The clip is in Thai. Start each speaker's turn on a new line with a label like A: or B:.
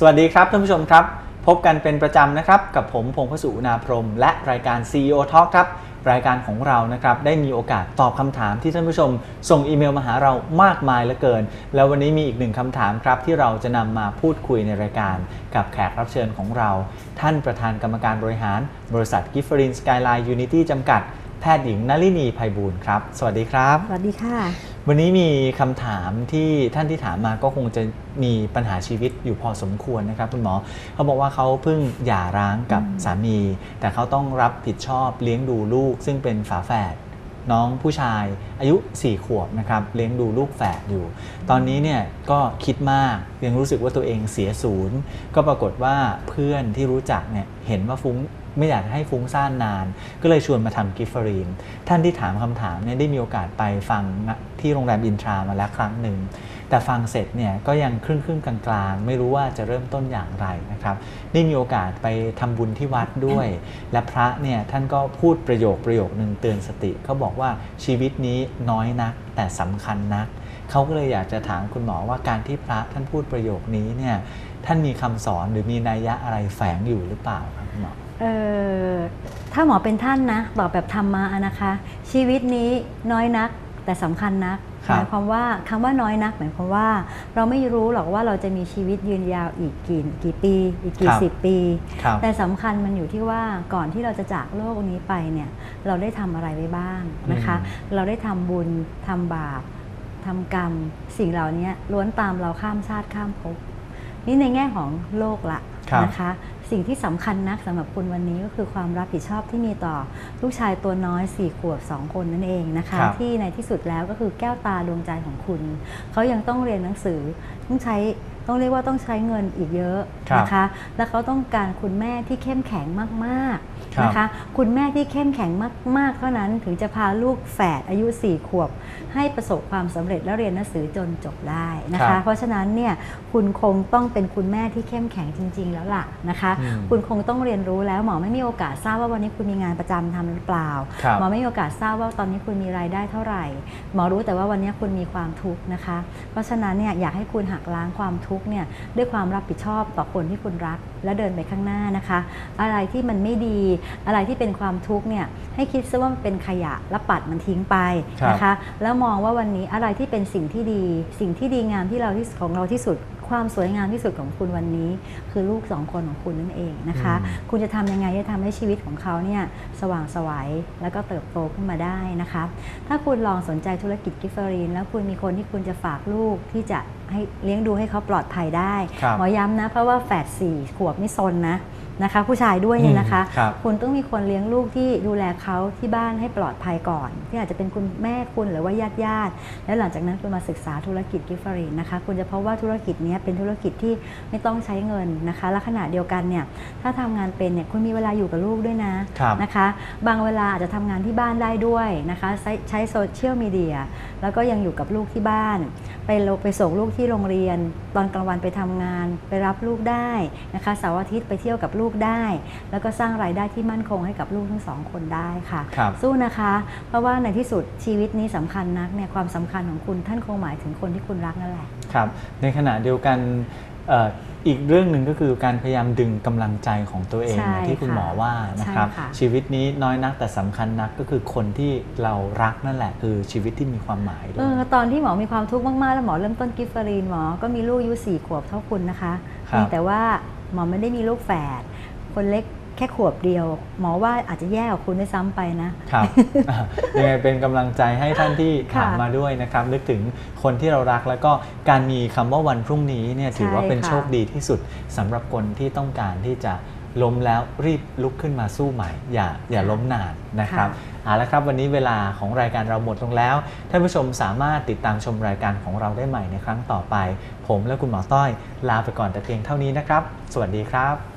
A: สวัสดีครับท่านผู้ชมครับ พบกันเป็นประจำนะครับ กับผมพงพสุนาพรหมและรายการ CEO Talk ครับ รายการของเรานะครับได้มีโอกาสตอบคำถามที่ท่านผู้ชม ส่งอีเมลมาหาเรามากมายเหลือเกิน แล้ววันนี้มีอีกหนึ่งคำถามครับที่เราจะนำมาพูดคุยในรายการ กับแขกรับเชิญของเรา ท่านประธานกรรมการบริหาร บริษัทกิฟฟรินสกายไลน์ยูนิตี้จำกัดแพทย์หญิงนลินีภัยบูลย์ครับ สวัสดีครับ
B: สวัสดีค่ะ
A: วันนี้มีคำถามที่ท่านที่ถามมาก็คงจะมีปัญหาชีวิตอยู่พอสมควรนะครับคุณหมอเขาบอกว่าเขาเพิ่งหย่าร้างกับ
B: อืม
A: สามี แต่เขาต้องรับผิดชอบเลี้ยงดูลูก ซึ่งเป็นฝาแฝดน้องผู้ชายอายุ 4 ขวบนะครับเลี้ยงดูลูกแฝดอยู่ ตอนนี้เนี่ยก็คิดมากยังรู้สึกว่าตัวเองเสียศูนย์ ก็ปรากฏว่าเพื่อนที่รู้จักเนี่ยเห็นว่าฟุ้ง ไม่อยากให้ฟุ้งซ่านนาน ก็เลยชวนมาทำกิฟฟรีน ท่านที่ถามคำถามเนี่ยได้มีโอกาสไปฟังที่โรงแรมอินทรามาแล้วครั้งหนึ่ง แต่ฟังเสร็จเนี่ยก็ยังครึ่งครึ่งๆกลางๆ ไม่รู้ว่าจะเริ่มต้นอย่างไรนะครับได้มีโอกาสไปทำบุญที่วัดด้วย และพระเนี่ยท่านก็พูดประโยคประโยคหนึ่งเตือนสติเขาบอกว่าชีวิตนี้น้อยนักแต่สำคัญนักเขาก็เลยอยากจะถามคุณหมอว่าการที่พระท่านพูดประโยคนี้เนี่ยท่านมีคำสอนหรือมีนัยยะอะไรแฝงอยู่หรือเปล่าครับคุณหมอ
B: เอ่อถ้าหมอเป็นท่านนะตอบแบบธรรมะนะคะ ชีวิตนี้น้อยนักแต่สำคัญนัก
A: ครับ
B: หมายความว่าคำว่าน้อยนักหมายความว่า เราไม่รู้หรอกว่าเราจะมีชีวิตยืนยาวอีกกี่กี่ปี อีกกี่สิบปี
A: ครับ
B: แต่สำคัญมันอยู่ที่ว่าก่อนที่เราจะจากโลกนี้ไปเนี่ยเราได้ทำอะไรไว้บ้างนะคะ เราได้ทำบุญทำบาปทำกรรม สิ่งเหล่านี้ล้วนตามเราข้ามชาติข้ามภพนี่ในแง่ของโลกละ
A: ครับ
B: นะคะ สิ่งที่สำคัญนักสำหรับคุณวันนี้ก็คือความรับผิดชอบที่มีต่อลูกชายตัวน้อย4ขวบ2 คนนั่นเองนะคะ
A: ครับ
B: ที่ในที่สุดแล้วก็คือแก้วตาดวงใจของคุณ เขายังต้องเรียนหนังสือต้องใช้ ต้องเรียกว่าต้องใช้เงินอีกเยอะ
A: ครับ
B: นะคะ และเขาต้องการคุณแม่ที่เข้มแข็งมาก
A: ครับ
B: ๆนะคะ คุณแม่ที่เข้มแข็งมากๆเท่านั้นถึงจะพาลูกแฝดอายุ4ขวบ ให้ประสบความสำเร็จและเรียนหนังสือจนจบได้นะ
A: ครั
B: คะ
A: บ
B: เพราะฉะนั้นเนี่ยคุณคงต้องเป็นคุณแม่ที่เข้มแข็งจริง ๆ แล้วล่ะนะคะ
A: อืม
B: คุณคงต้องเรียนรู้แล้วหมอไม่มีโอกาสทราบว่าวันนี้คุณมีงานประจำทำหรือเปล่า
A: ครับ
B: หมอไม่มีโอกาสทราบว่าตอนนี้คุณมีรายได้เท่าไหร่ หมอรู้แต่ว่าวันนี้คุณมีความทุกข์นะคะ เพราะฉะนั้นเนี่ยอยากให้คุณหักล้างความทุกข์เนี่ยด้วยความรับผิดชอบต่อคนที่คุณรัก และเดินไปข้างหน้านะคะ อะไรที่มันไม่ดี อะไรที่เป็นความทุกข์เนี่ยให้คิดซะว่ามันเป็นขยะแล้วปัดมันทิ้งไปนะคะ แล้วมองว่าวันนี้อะไรที่เป็นสิ่งที่ดี สิ่งที่ดีงามที่เราที่ของเราที่สุด ความสวยงามที่สุดของคุณวันนี้ คือลูกสองคนของคุณนั่นเองนะคะ
A: อืม
B: คุณจะทำยังไงจะทำให้ชีวิตของเขาเนี่ยสว่างไสวัยแล้วก็เติบโตขึ้นมาได้นะคะ ถ้าคุณลองสนใจธุรกิจกิฟเฟอรีน แล้วคุณมีคนที่คุณจะฝากลูกที่จะให้เลี้ยงดูให้เขาปลอดภัยได้
A: ครับ
B: หมอย้ำนะเพราะว่าแฝดสี่ขวบนี่ซนนะ นะคะผู้ชายด้วยเนี่ยนะคะ
A: อืมครับ
B: คุณต้องมีคนเลี้ยงลูกที่ดูแลเขาที่บ้านให้ปลอดภัยก่อน ที่อาจจะเป็นคุณแม่คุณหรือว่าญาติญาติๆแล้วหลังจากนั้นคุณมาศึกษาธุรกิจกิฟเฟอรีนนะคะคุณจะพบว่าธุรกิจเนี้ยเป็นธุรกิจที่ไม่ต้องใช้เงินนะคะและขณะเดียวกันเนี่ยถ้าทำงานเป็นเนี่ยคุณมีเวลาอยู่กับลูกด้วยนะ
A: ครับ
B: นะคะ บางเวลาอาจจะทำงานที่บ้านได้ด้วยนะคะใช้ใช้โซเชียลมีเดียแล้วก็ยังอยู่กับลูกที่บ้าน ไปโลไปส่งลูกที่โรงเรียน ตอนกลางวันไปทำงาน ไปรับลูกได้นะคะเสาร์อาทิตย์ไปเที่ยวกับลูกได้ แล้วก็สร้างรายได้ที่มั่นคงให้กับลูกทั้งสองคนได้ค่ะ
A: ครับ
B: สู้นะคะ เพราะว่าในที่สุดชีวิตนี้สำคัญนักเนี่ยความสำคัญของคุณท่านคงหมายถึงคนที่คุณรักนั่นแหละ
A: ครับในขณะเดียวกันเอ่ออีกเรื่องหนึ่งก็คือการพยายามดึงกำลังใจของตัวเอง
B: ใช่
A: อย่างที่คุณ
B: ค่ะ
A: หมอว่านะครับ
B: ใช่ค่ะ
A: ชีวิตนี้น้อยนักแต่สำคัญนักก็คือคนที่เรารักนั่นแหละ คือชีวิตที่มีความหมายด้ว
B: เอยอตอนที่หมอมีความทุกข์มากๆ แล้วหมอเริ่มต้นกิฟเฟอรีนหมอก็มีลูกอายุสี่ขวบเท่าคุณนะคะ
A: ครับ
B: เพียงแต่ว่าหมอไม่ได้มีลูกแฝด คนเล็กแค่ขวบเดียว หมอว่าอาจจะแย่กว่าคุณด้วยซ้ำไปนะ
A: ครับอะยังไงเป็นกำลังใจให้ท่านที่
B: ค่ะ
A: ถามมาด้วยนะครับ นึกถึงคนที่เรารักแล้วก็การมีคำว่าวันพรุ่งนี้เนี่ยถือว่าเป็น
B: ใช่ค่ะ
A: โชคดีที่สุดสำหรับคนที่ต้องการที่จะล้มแล้วรีบลุกขึ้นมาสู้ใหม่ อย่าอย่าล้มนานนะครับเอาละครับ วันนี้เวลาของรายการเราหมดลงแล้ว ท่านผู้ชมสามารถติดตามชมรายการของเราได้ใหม่ในครั้งต่อไป ผมและคุณหมอต้อยลาไปก่อนแต่เพียงเท่านี้นะครับ สวัสดีครับ